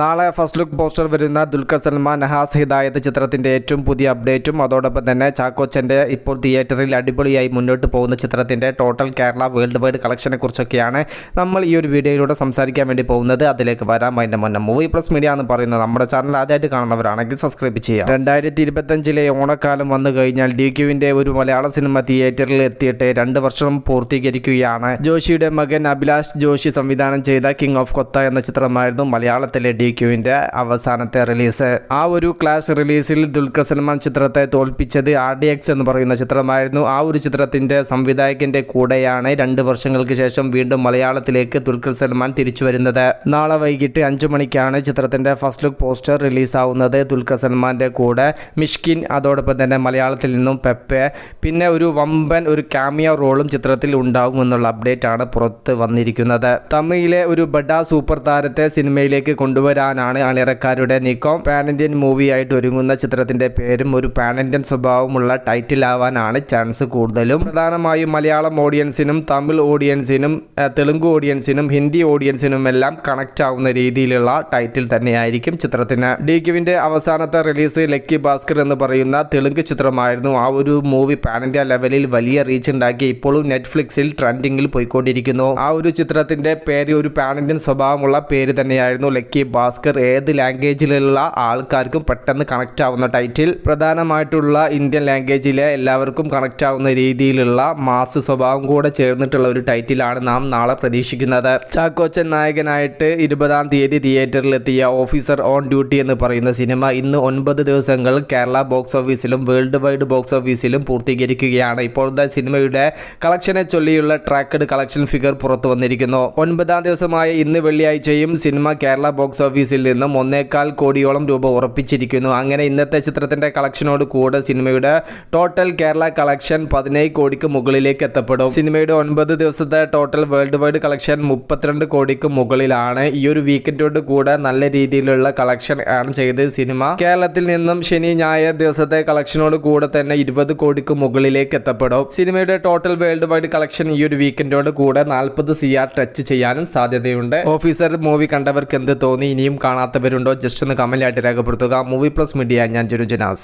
നാളെ first look poster വരുന്ന ദുൽഖർ സൽമാൻ നഹാസ് ഹിദായത്ത് ചിത്രത്തിന്റെ ഏറ്റവും പുതിയ അപ്ഡേറ്റും അതോടൊപ്പം തന്നെ ചാക്കോച്ചന്റെ ഇപ്പോൾ തിയേറ്ററിൽ അടിപൊളിയായി മുന്നോട്ട് പോകുന്ന ചിത്രത്തിന്റെ ടോട്ടൽ കേരള വേൾഡ് വൈഡ് കളക്ഷനെ കുറിച്ചൊക്കെയാണ് നമ്മൾ ഈ ഒരു വീഡിയോയിലൂടെ സംസാരിക്കാൻ വേണ്ടി പോകുന്നത്. അതിലേക്ക് വരാം. അതിന്റെ മുന്നേ മൂവി പ്ലസ് മീഡിയ എന്ന് പറയുന്നത് നമ്മുടെ ചാനൽ ആദ്യമായിട്ട് കാണുന്നവരാണെങ്കിൽ സബ്സ്ക്രൈബ് ചെയ്യാം രണ്ടായിരത്തി ഇരുപത്തഞ്ചിലെ ഓണക്കാലം വന്നു കഴിഞ്ഞാൽ ഡി ക്യുവിന്റെ ഒരു മലയാള സിനിമ തിയേറ്ററിൽ എത്തിയിട്ട് രണ്ട് വർഷം പൂർത്തീകരിക്കുകയാണ്. ജോഷിയുടെ മകൻ അഭിലാഷ് ജോഷി സംവിധാനം ചെയ്ത കിങ് ഓഫ് കൊത്ത എന്ന ചിത്രമായിരുന്നു മലയാളത്തിലെ ക്യുവിന്റെ അവസാനത്തെ റിലീസ്. ആ ഒരു ക്ലാസ് റിലീസിൽ ദുൽഖർ സൽമാൻ ചിത്രത്തെ തോൽപ്പിച്ചത് ആർ ഡി എക്സ് എന്ന് പറയുന്ന ചിത്രമായിരുന്നു. ആ ഒരു ചിത്രത്തിന്റെ സംവിധായകന്റെ കൂടെയാണ് രണ്ട് വർഷങ്ങൾക്ക് ശേഷം വീണ്ടും മലയാളത്തിലേക്ക് ദുൽഖർ സൽമാൻ തിരിച്ചു വരുന്നത്. നാളെ വൈകിട്ട് അഞ്ചു മണിക്കാണ് ചിത്രത്തിന്റെ ഫസ്റ്റ് ലുക്ക് പോസ്റ്റർ റിലീസാവുന്നത് ദുൽഖർ സൽമാന്റെ കൂടെ. മിഷ്കിൻ അതോടൊപ്പം തന്നെ മലയാളത്തിൽ നിന്നും പെപ്പെ. പിന്നെ ഒരു വമ്പൻ ഒരു കാമിയ റോളും ചിത്രത്തിൽ ഉണ്ടാകും എന്നുള്ള അപ്ഡേറ്റ് ആണ് പുറത്ത് വന്നിരിക്കുന്നത്. തമിഴിലെ ഒരു ബഡ സൂപ്പർ താരത്തെ സിനിമയിലേക്ക് കൊണ്ടുവരാനാണ് അണിയറക്കാരുടെ നീക്കം. പാൻ ഇന്ത്യൻ മൂവിയായിട്ട് ഒരുങ്ങുന്ന ചിത്രത്തിന്റെ പേരും ഒരു പാൻ ഇന്ത്യൻ സ്വഭാവമുള്ള ടൈറ്റിൽ ആവാനാണ് ചാൻസ് കൂടുതലും. പ്രധാനമായും മലയാളം ഓഡിയൻസിനും തമിഴ് ഓഡിയൻസിനും തെലുങ്ക് ഓഡിയൻസിനും ഹിന്ദി ഓഡിയൻസിനും എല്ലാം കണക്ട് ആവുന്ന രീതിയിലുള്ള ടൈറ്റിൽ തന്നെയായിരിക്കും ചിത്രത്തിന്. ഡി ക്യുവിന്റെ അവസാനത്തെ റിലീസ് ലക്കി ഭാസ്കർ എന്ന് പറയുന്ന തെലുങ്ക് ചിത്രമായിരുന്നു. ആ ഒരു മൂവി പാൻ ഇന്ത്യ ലെവലിൽ വലിയ റീച്ച് ഉണ്ടാക്കി ഇപ്പോഴും നെറ്റ്ഫ്ലിക്സിൽ ട്രെൻഡിങ്ങിൽ പോയിക്കൊണ്ടിരിക്കുന്നു. ആ ഒരു ചിത്രത്തിന്റെ പേര് ഒരു പാൻ ഇന്ത്യൻ സ്വഭാവമുള്ള പേര് തന്നെയായിരുന്നു ലക്കി ഭാസ്കർ ഏത് ലാംഗ്വേജിലുള്ള ആൾക്കാർക്കും പെട്ടെന്ന് കണക്ട് ആവുന്ന ടൈറ്റിൽ പ്രധാനമായിട്ടുള്ള ഇന്ത്യൻ ലാംഗ്വേജിലെ എല്ലാവർക്കും കണക്ട് ആവുന്ന രീതിയിലുള്ള മാസ് സ്വഭാവം കൂടെ ചേർന്നിട്ടുള്ള ഒരു ടൈറ്റിലാണ് നാം നാളെ പ്രതീക്ഷിക്കുന്നത്. ചാക്കോച്ചൻ നായകനായിട്ട് ഇരുപതാം തീയതി തിയേറ്ററിലെത്തിയ ഓഫീസർ ഓൺ ഡ്യൂട്ടി എന്ന് പറയുന്ന സിനിമ ഇന്ന് ഒൻപത് ദിവസങ്ങൾ കേരള ബോക്സ് ഓഫീസിലും വേൾഡ് വൈഡ് ബോക്സ് ഓഫീസിലും പൂർത്തീകരിക്കുകയാണ്. ഇപ്പോഴത്തെ സിനിമയുടെ കളക്ഷനെ ചൊല്ലിയുള്ള ട്രാക്കഡ് കളക്ഷൻ ഫിഗർ പുറത്തു വന്നിരിക്കുന്നു. ഒൻപതാം ദിവസമായ ഇന്ന് വെള്ളിയാഴ്ചയും സിനിമ കേരള ബോക്സ് ഓഫീസിൽ നിന്നും ഒന്നേകാൽ കോടിയോളം രൂപ ഉറപ്പിച്ചിരിക്കുന്നു. അങ്ങനെ ഇന്നത്തെ ചിത്രത്തിന്റെ കളക്ഷനോട് കൂടെ സിനിമയുടെ ടോട്ടൽ കേരള കളക്ഷൻ പതിനേഴ് കോടിക്ക് മുകളിലേക്ക് എത്തപ്പെടും. സിനിമയുടെ ഒൻപത് ദിവസത്തെ ടോട്ടൽ വേൾഡ് വൈഡ് കളക്ഷൻ മുപ്പത്തിരണ്ട് കോടിക്ക് മുകളിലാണ്. ഈ ഒരു വീക്കെൻഡോട് കൂടെ നല്ല രീതിയിലുള്ള കളക്ഷൻ ആണ് ചെയ്ത് സിനിമ. കേരളത്തിൽ നിന്നും ശനി ഞായർ ദിവസത്തെ കളക്ഷനോട് കൂടെ തന്നെ ഇരുപത് കോടിക്ക് മുകളിലേക്ക് എത്തപ്പെടും. സിനിമയുടെ ടോട്ടൽ വേൾഡ് വൈഡ് കളക്ഷൻ ഈ ഒരു വീക്കെൻഡോട് കൂടെ നാൽപ്പത് സി ടച്ച് ചെയ്യാനും സാധ്യതയുണ്ട്. ഓഫീസർ മൂവി കണ്ടവർക്ക് എന്ത് തോന്നി? ഇനിയും കാണാത്തവരുണ്ടോ? ജസ്റ്റ് ഒന്ന് കമന്റ് ആയിട്ട് രേഖപ്പെടുത്തുക. മൂവി പ്ലസ് മീഡിയ ഞാൻ ജുരുജനാസ്